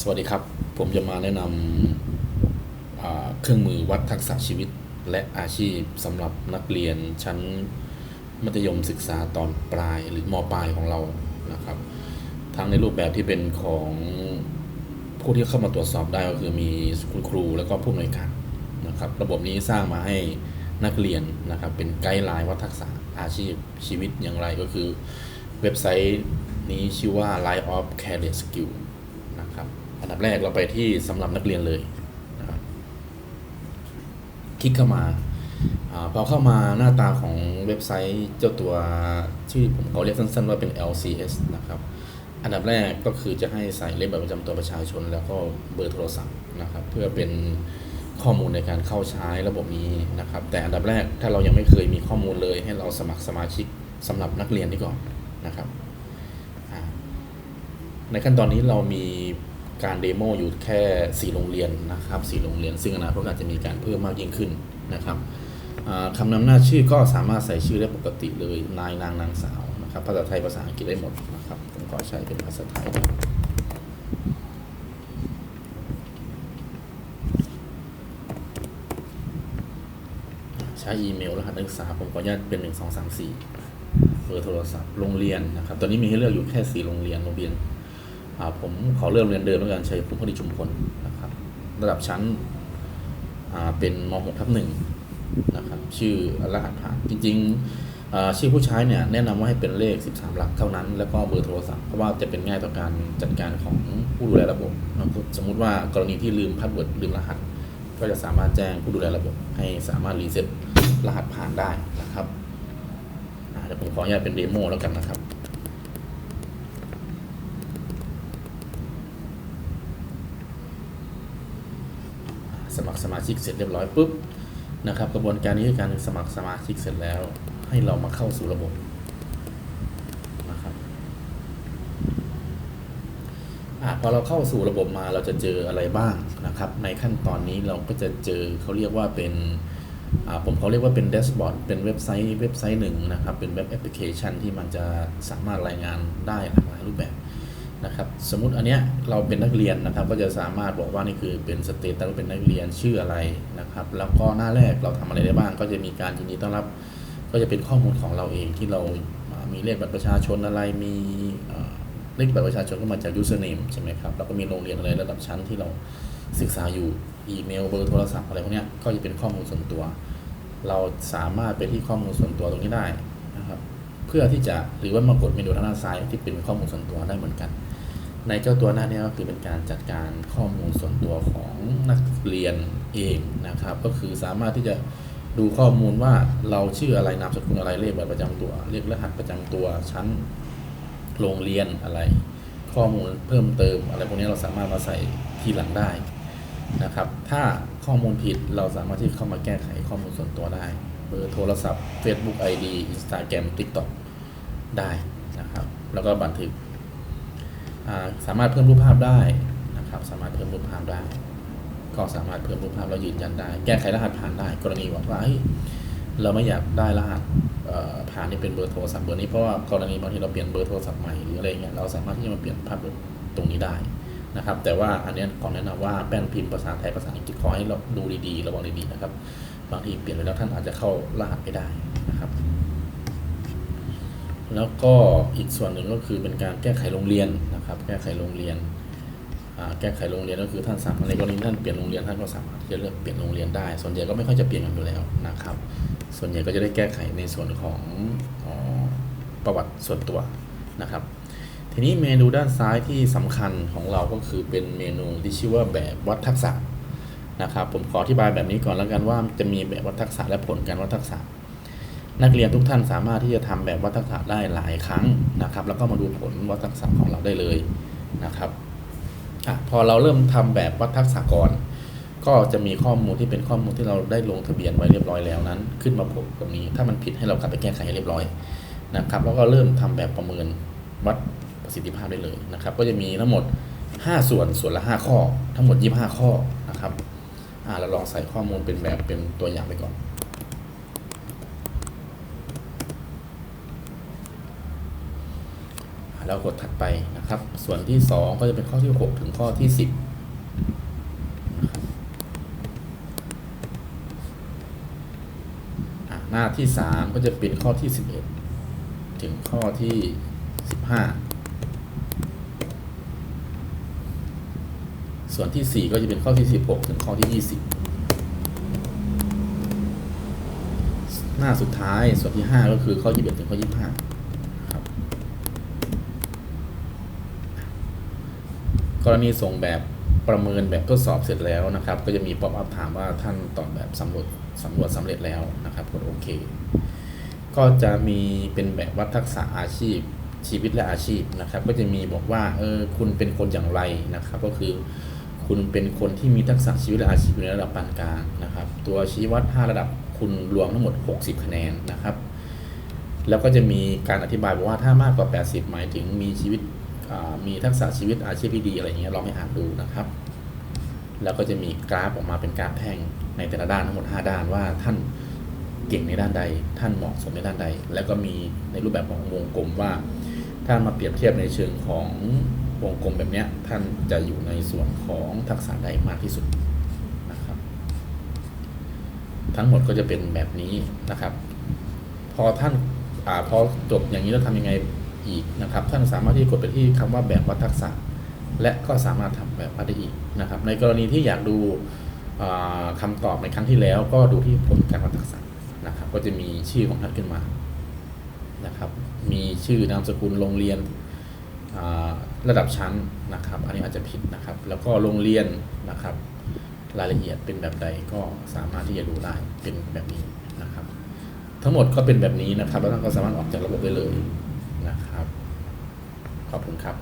สวัสดีครับ ผมจะมาแนะนำเครื่องมือวัดทักษะชีวิตและอาชีพสำหรับนักเรียนชั้นมัธยมศึกษาตอนปลายหรือมปลายของเรานะครับ ทั้งในรูปแบบที่เป็นของผู้ที่เข้ามาตรวจสอบได้ก็คือมีคุณครูแล้วก็ผู้อำนวยการนะครับ ระบบนี้สร้างมาให้นักเรียนนะครับเป็นไกด์ไลน์วัดทักษะอาชีพชีวิตอย่างไรก็คือเว็บไซต์นี้ชื่อว่า Line of Career Skill อันดับแรกเราไปที่สำหรับนักเรียนเลยนะครับคลิกเข้ามาอพอเข้ามาหน้าตาของเว็บไซต์เจ้าตัวชื่อผมเขาเรียกสั้นๆว่าเป็น LCS นะครับ อันดับแรกก็คือจะให้ใส่เลขบัตรประจำตัวประชาชน แล้วก็เบอร์โทรศัพท์นะครับ เพื่อเป็นข้อมูลในการเข้าใช้ระบบนี้นะครับ แต่อันดับแรกถ้าเรายังไม่เคยมีข้อมูลเลย ให้เราสมัครสมาชิกสำหรับนักเรียนนี่ก่อนนะครับ ในขั้นตอนนี้เรามี การเดโมอยู่แค่ 4 โรงเรียนนะครับ 4 โรงเรียน ซึ่งอนาคตอาจจะมีการเพิ่มมากยิ่งขึ้นนะครับคำนำหน้าชื่อก็สามารถใส่ชื่อได้ปกติเลย นายนางนางสาวนะครับภาษาไทยภาษาอังกฤษได้หมดนะครับผมขอใช้เป็นภาษาไทยใช้อีเมลรหัสนักศึกษาผมขออนุญาตเป็น 1 2 3 4เบอร์โทรศัพท์โรงเรียนนะครับ ตอนนี้มีให้เลือกอยู่แค่ 4 โรงเรียนโรงเรียน ผมขอเลือกโรงเรียนเดิมแล้วกันชัยภูมิพอดีชุมพลนะครับระดับชั้นเป็นม .6 ทับหนึ่งนะครับชื่อรหัสผ่านจริงๆชื่อผู้ใช้เนี่ยแนะนำว่าให้เป็นเลข 13 หลักเท่านั้น แล้วก็เบอร์โทรศัพท์เพราะว่าจะเป็นง่ายต่อการจัดการของผู้ดูแลระบบ สมมุติว่ากรณีที่ลืมพาสเวิร์ดลืมรหัส ก็จะสามารถแจ้งผู้ดูแลระบบ ให้สามารถรีเซ็ตรหัสผ่านได้นะครับเดี๋ยวผมขออนุญาตเป็นเดโมแล้วกันนะครับ สมัครสมาชิกเสร็จเรียบร้อยปุ๊บนะครับ กระบวนการนี้คือการสมัครสมาชิกเสร็จแล้ว ให้เรามาเข้าสู่ระบบนะครับอพอเราเข้าสู่ระบบมาเราจะเจออะไรบ้างนะครับ ในขั้นตอนนี้เราก็จะเจอเขาเรียกว่าเป็นผมเขาเรียกว่าเป็นแดชบอร์ดเป็นเว็บไซต์เว็บไซต์หนึ่งนะครับ เป็นเว็บแอปพลิเคชันที่มันจะสามารถรายงานได้หลากหลายรูปแบบ นะครับสมมติอันเนี้ยเราเป็นนักเรียนนะครับ ก็จะสามารถบอกว่านี่คือเป็นสเตตัสเป็นนักเรียนชื่ออะไรนะครับ แล้วก็หน้าแรกเราทำอะไรได้บ้าง ก็จะมีการยินดีต้อนรับ ก็จะเป็นข้อมูลของเราเองที่เรามีเลขบัตรประชาชนอะไรมีเลขบัตรประชาชนก็มาจาก username ใช่ไหมครับแล้วก็มีโรงเรียนอะไรระดับชั้นที่เราศึกษาอยู่อีเมลเบอร์โทรศัพท์อะไรพวกนี้ก็จะเป็นข้อมูลส่วนตัว เราสามารถไปที่ข้อมูลส่วนตัวตรงนี้ได้นะครับเพื่อที่จะหรือว่ามากดเมนูทางด้านซ้ายที่เป็นข้อมูลส่วนตัวได้เหมือนกัน ในเจ้าตัวหน้าเนี้ก็คือเป็นการจัดการข้อมูลส่วนตัวของนักเรียนเองนะครับ ก็คือสามารถที่จะดูข้อมูลว่าเราชื่ออะไรนามสกุลอะไรเลขบัตรประจำตัวเลขรหัสประจำตัวชั้นโรงเรียนอะไร ข้อมูลเพิ่มเติมอะไรพวกนี้เราสามารถมาใส่ทีหลังได้นะครับ ถ้าข้อมูลผิดเราสามารถที่เข้ามาแก้ไขข้อมูลส่วนตัวได้เบอร์โทรศัพท์ Facebook ID Instagram TikTok ได้นะครับ แล้วก็บันทึกอ่า สามารถเพิ่มรูปภาพได้นะครับ สามารถเพิ่มรูปภาพได้ ก็สามารถเพิ่มรูปภาพแล้วยืนยันได้ แก้ไขรหัสผ่านได้ กรณีว่าว่าเราไม่อยากได้รหัสผ่านที่เป็นเบอร์โทรศัพท์เบอร์นี้เพราะว่ากรณีบางทีเราเปลี่ยนเบอร์โทรศัพท์ใหม่หรืออะไรเงี้ยเราสามารถที่จะมาเปลี่ยนภาพตรงนี้ได้นะครับ แต่ว่าอันนี้ขอแนะนำว่าแป้นพิมพ์ภาษาไทยภาษาอังกฤษขอให้เราดูดีๆระวังดีๆนะครับ บางทีเปลี่ยนไปแล้วท่านอาจจะเข้ารหัสไม่ได้นะครับ แล้วก็อีกส่วนหนึ่งก็คือเป็นการแก้ไขโรงเรียนนะครับ แก้ไขโรงเรียนอ่าแก้ไขโรงเรียนก็คือท่านสามารถในกรณีท่านเปลี่ยนโรงเรียนท่านก็สามารถที่จะเลือกเปลี่ยนโรงเรียนได้ ส่วนใหญ่ก็ไม่ค่อยจะเปลี่ยนกันอยู่แล้วนะครับ ส่วนใหญ่ก็จะได้แก้ไขในส่วนของอ๋อประวัติส่วนตัวนะครับ ทีนี้เมนูด้านซ้ายที่สำคัญของเราก็คือเป็นเมนูที่ชื่อว่าแบบวัดทักษะนะครับ ผมขออธิบายแบบนี้ก่อนแล้วกันว่าจะมีแบบวัดทักษะและผลการวัดทักษะ นักเรียนทุกท่านสามารถที่จะทำแบบวัดทักษะได้หลายครั้งนะครับ แล้วก็มาดูผลวัดทักษะของเราได้เลยนะครับอพอเราเริ่มทำแบบวัดทักษะก่อน ก็จะมีข้อมูลที่เป็นข้อมูลที่เราได้ลงทะเบียนไว้เรียบร้อยแล้วนั้น ขึ้นมาโผลตรงนี้ ถ้ามันผิดให้เรากลับไปแก้ไขให้เรียบร้อยนะครับ แล้วก็เริ่มทำแบบประเมินวัดประสิทธิภาพได้เลยนะครับ ก็จะมีทั้งหมด 5 ส่วนส่วนละ 5 ข้อ ทั้งหมด 25 ข้อนะครับอ่าเราลองใส่ข้อมูลเป็นแบบเป็นตัวอย่างไปก่อน ห แล้วกดถัดไปนะครับ ส่วนที่ 2 ก็จะเป็นข้อที่ 6 ถึงข้อที่ 10นะครับหน้าที่ 3 ก็จะเป็นข้อที่ 11 ถึงข้อที่ 15 ส่วนที่ 4 ก็จะเป็นข้อที่ 16 ถึงข้อที่ 20 หน้าสุดท้ายส่วนที่ 5 ก็คือข้อ 21 ถึงข้อ 25ครับ กรณีส่งแบบประเมินแบบทดสอบเสร็จแล้วนะครับ ก็จะมีป๊อปอัพถามว่าท่านตอบแบบสำรวจสำรวจสำเร็จแล้วนะครับกดโอเค ก็จะมีเป็นแบบวัดทักษะอาชีพชีวิตและอาชีพนะครับ ก็จะมีบอกว่าเออคุณเป็นคนอย่างไรนะครับ ก็คือคุณเป็นคนที่มีทักษะชีวิตและอาชีพในระดับปานกลางนะครับ ตัวชี้วัด5ระดับคุณรวมทั้งหมด 60 คะแนนนะครับ แล้วก็จะมีการอธิบายบอกว่าถ้ามากกว่า 80 หมายถึงมีชีวิต มีทักษะชีวิตอาชีพที่ดีอะไรเงี้ยเราไม่อ่านดูนะครับ แล้วก็จะมีกราฟออกมาเป็นกราฟแท่งในแต่ละด้านทั้งหมด 5 ด้านว่าท่านเก่งในด้านใด ท่านเหมาะสมในด้านใด แล้วก็มีในรูปแบบของวงกลมว่าถ้ามาเปรียบเทียบในเชิงของวงกลมแบบเนี้ยท่านจะอยู่ในส่วนของทักษะใดมากที่สุดนะครับ ทั้งหมดก็จะเป็นแบบนี้นะครับ พอท่านอพอจบอย่างนี้แล้วทำยังไง อีกนะครับท่านสามารถที่กดไปที่คำว่าแบบวัดทักษะ และก็สามารถทำแบบวัดได้อีกนะครับ ในกรณีที่อยากดูอ่าคำตอบในครั้งที่แล้ว ก็ดูที่ผลการวัดทักษะนะครับ ก็จะมีชื่อของท่านขึ้นมานะครับ มีชื่อนามสกุลโรงเรียนระดับชั้นนะครับ อันนี้อาจจะผิดนะครับ แล้วก็โรงเรียนนะครับรายละเอียดเป็นแบบใดก็สามารถที่จะดูได้เป็นแบบนี้นะครับ ทั้งหมดก็เป็นแบบนี้นะครับ แล้วท่านก็สามารถออกจากระบบได้เลย นะครับ ขอบคุณครับ